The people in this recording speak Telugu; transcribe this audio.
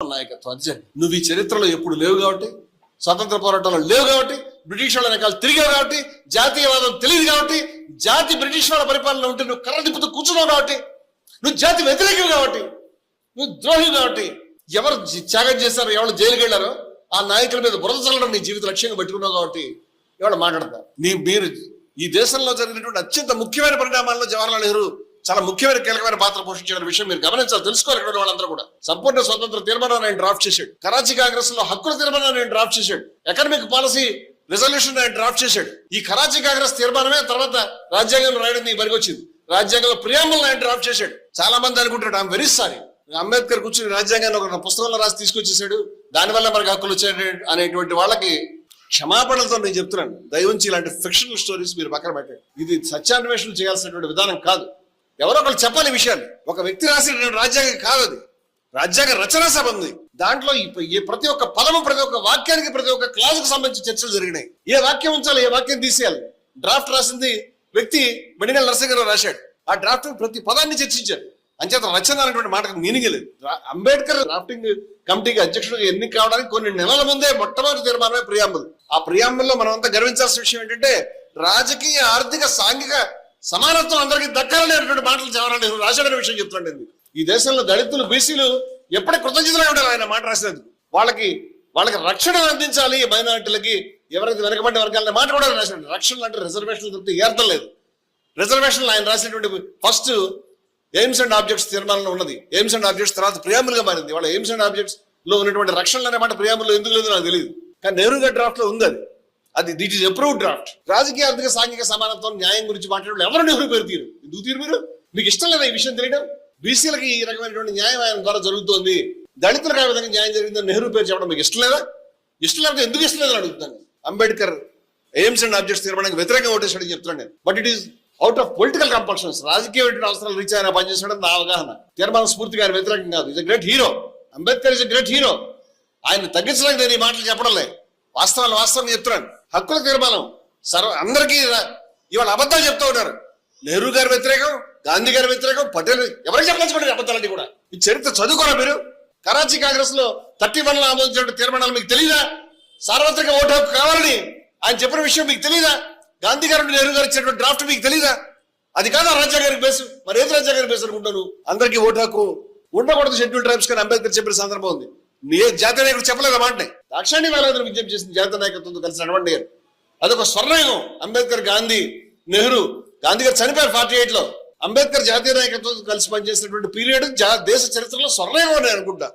నాయకత్వం. అది నువ్వు ఈ చరిత్రలో ఎప్పుడు లేవు కాబట్టి స్వతంత్ర పోరాటంలో లేవు కాబట్టి బ్రిటిష్ వాళ్ళ వెనకాల తిరిగావు కాబట్టి జాతీయవాదం తెలియదు కాబట్టి జాతి బ్రిటిష్ వాళ్ళ పరిపాలన ఉంటే నువ్వు కర్ర తిప్పుతూ కూర్చున్నావు కాబట్టి నువ్వు జాతి వ్యతిరేకం కాబట్టి నువ్వు ద్రోహి కాబట్టి ఎవరు త్యాగం చేశారో ఎవరు జైలుకి వెళ్ళారో ఆ నాయకుల మీద బురద చల్లడం నీ జీవిత లక్ష్యంగా పెట్టుకున్నావు కాబట్టి ఎవరు మాట్లాడతారు. నీ మీరు ఈ దేశంలో జరిగినటువంటి అత్యంత ముఖ్యమైన పరిణామాల్లో జవహర్లాల్ నెహ్రూ చాలా ముఖ్యమైన కీలకమైన పాత్ర పోషించిన విషయం మీరు గమనించాలి తెలుసుకోవాలి ఇక్కడ వాళ్ళందరూ కూడా. సంపూర్ణ స్వతంత్ర తీర్మానాన్ని ఆయన డ్రాఫ్ట్ చేశాడు. కరాచీ కాంగ్రెస్లో హక్కుల తీర్మానాన్ని ఆయన డ్రాఫ్ట్ చేశాడు. ఎకనామిక్ పాలసీ రిజల్యూషన్ ఆయన డ్రాఫ్ట్ చేశాడు. ఈ కరాచీ కాంగ్రెస్ తీర్మానమే తర్వాత రాజ్యాంగంలో రాయడం ఈ వచ్చింది రాజ్యాంగంలో ప్రియాంబుల్ ఆయన డ్రాఫ్ట్ చేశాడు. చాలా మంది అనుకుంటాడు ఆమె వెరీ సారీ అంబేద్కర్ కూర్చుని రాజ్యాంగాన్ని ఒక పుస్తకంలో రాసి తీసుకొచ్చేసాడు దానివల్ల మనకు హక్కులు వచ్చాయి అనేటువంటి వాళ్ళకి క్షమాపణలతో నేను చెప్తున్నాను. దయవుంచి ఇలాంటి ఫిక్షనల్ స్టోరీస్ మీరు పక్కన పెట్టండి. ఇది సత్యాన్వేషణ చేయాల్సినటువంటి విధానం కాదు. ఎవరో ఒకరు చెప్పాలి విషయాన్ని. ఒక వ్యక్తి రాసిన రాజ్యాంగం కాదు అది. రాజ్యాంగ రచనా సభ ఉంది. దాంట్లో ప్రతి ఒక్క పదము ప్రతి ఒక్క వాక్యానికి ప్రతి ఒక్క క్లాసుకు సంబంధించి చర్చలు జరిగినాయి. ఏ వాక్యం ఉంచాలి ఏ వాక్యం తీసేయాలి? డ్రాఫ్ట్ రాసింది వ్యక్తి మెడికల్ నర్సింగ్ రాశాడు. ఆ డ్రాఫ్ట్ ప్రతి పదాన్ని చర్చించారు. అంచేత రచన అనేటువంటి మాటకు మీనింగ్ లేదు. అంబేద్కర్ డ్రాఫ్టింగ్ కమిటీకి అధ్యక్షుడిగా ఎన్నిక కావడానికి కొన్ని నెలల ముందే మొట్టమొదటి తీర్మానమే ప్రియాంబుల్. ఆ ప్రియాంబుల్లో మనం అంతా గర్వించాల్సిన విషయం ఏంటంటే రాజకీయ ఆర్థిక సాంఘిక సమానత్వం అందరికీ దక్కాలని మాటలు జవహర్లాల్ నెహ్రూ రాశాడనే విషయం చెప్తాండి ఈ దేశంలో దళితులు బీసీలు ఎప్పటి కృతజ్ఞతలు ఉంటారు ఆయన మాట రాసినందుకు. వాళ్ళకి వాళ్ళకి రక్షణ అందించాలి మైనార్టీలకి ఎవరైతే వెనకబడిన వర్గాలని మాట కూడా రాశాడు రక్షణ అంటే రిజర్వేషన్లు తప్పితే ఏర్థం లేదు. రిజర్వేషన్లు ఆయన రాసినటువంటి ఫస్ట్ ఎయిమ్స్ అండ్ ఆబ్జెక్ట్స్ తీర్మానంలో ఉన్నది. ఎయిమ్స్ అండ్ ఆబ్జెక్ట్స్ తర్వాత ప్రియాములుగా మారింది. వాళ్ళ ఎయిమ్స్ అండ్ ఆబ్జెక్ట్స్లో ఉన్నటువంటి రక్షణలు అనే మాట ప్రియాముల్లో ఎందుకు లేదు నాకు తెలియదు కానీ నెహ్రూ గారి డ్రాఫ్ట్లో ఉంది అది. అది దిట్ ఈస్ అప్రూవ్డ్ డ్రాఫ్ట్. రాజకీయ ఆర్థిక సాంఘిక సమానత్వం న్యాయం గురించి మాట్లాడే ఎవరు నెహ్రూ పేరు తీరు ఎందుకు తీరు మీరు? మీకు ఇష్టం లేదా ఈ విషయం తెలియడం? బీసీలకి ఈ రకమైనటువంటి న్యాయం ఆయన ద్వారా జరుగుతోంది. దళితులకు ఆ విధంగా న్యాయం జరిగిందని నెహ్రూ పేరు చెప్పడం మీకు ఇష్టం లేదా? ఇష్టం లేకపోతే ఎందుకు ఇష్టం లేదని అడుగుతాను అంబేద్కర్ ఎయిమ్స్ అండ్ ఆబ్జెక్ట్స్ తీర్మానానికి వ్యతిరేకంగా ఓటేసాడని చెప్తున్నాను నేను. But it is out of political compulsions రాజకీయ అవసరాలు రీచ్ ఆయన పనిచేసాడని నా అవగాహన. తీర్మానం స్ఫూర్తిగా ఆయన వ్యతిరేకం కాదు. Is great hero Ambedkar is great hero ఆయన తగ్గించడానికి నేను ఈ మాటలు చెప్పడంలే వాస్తవాలు వాస్తవం చెప్తున్నాను. హక్కుల తీర్మానం. సర్వ అందరికీ ఇవాళ అబద్ధాలు చెప్తూ ఉన్నారు. నెహ్రూ గారి వ్యతిరేకం గాంధీ గారి వ్యతిరేకం పటేల్ ఎవరికి చెప్పాల్సి అబద్ధాలన్నీ కూడా? ఈ చరిత్ర చదువుకోరా మీరు? కరాచీ కాంగ్రెస్లో థర్టీ వన్లో ఆమోదించిన తీర్మానాలు మీకు తెలియదా సార్వత్రిక ఓటు హక్కు కావాలని ఆయన చెప్పిన విషయం మీకు తెలియదా గాంధీ గారు నెహ్రూ గారు ఇచ్చినటువంటి డ్రాఫ్ట్ మీకు తెలియదా అది కాదు రాజా గారికి బేసు? మరి ఏది రాజ్యాంగానికి బేసు అనుకుంటాను అందరికీ ఓటు హక్కు ఉండకూడదు షెడ్యూల్ ట్రైబ్స్ కానీ అంబేద్కర్ చెప్పిన సందర్భం ఉంది. నీ జాతీయ నాయకుడు చెప్పలేదు మాటనే? దాక్షాణి వేలాదిని విజ్ఞప్తి చేసిన జాతీయ నాయకత్వంతో కలిసి నడవండి గారు అదొక స్వర్ణయుగం. అంబేద్కర్ గాంధీ నెహ్రూ. గాంధీ గారు చనిపోయారు ఫార్టీ ఎయిట్లో. అంబేద్కర్ జాతీయ నాయకత్వం కలిసి పనిచేసినటువంటి పీరియడ్ దేశ చరిత్రలో స్వర్ణయుగం అని అనుకుంటా.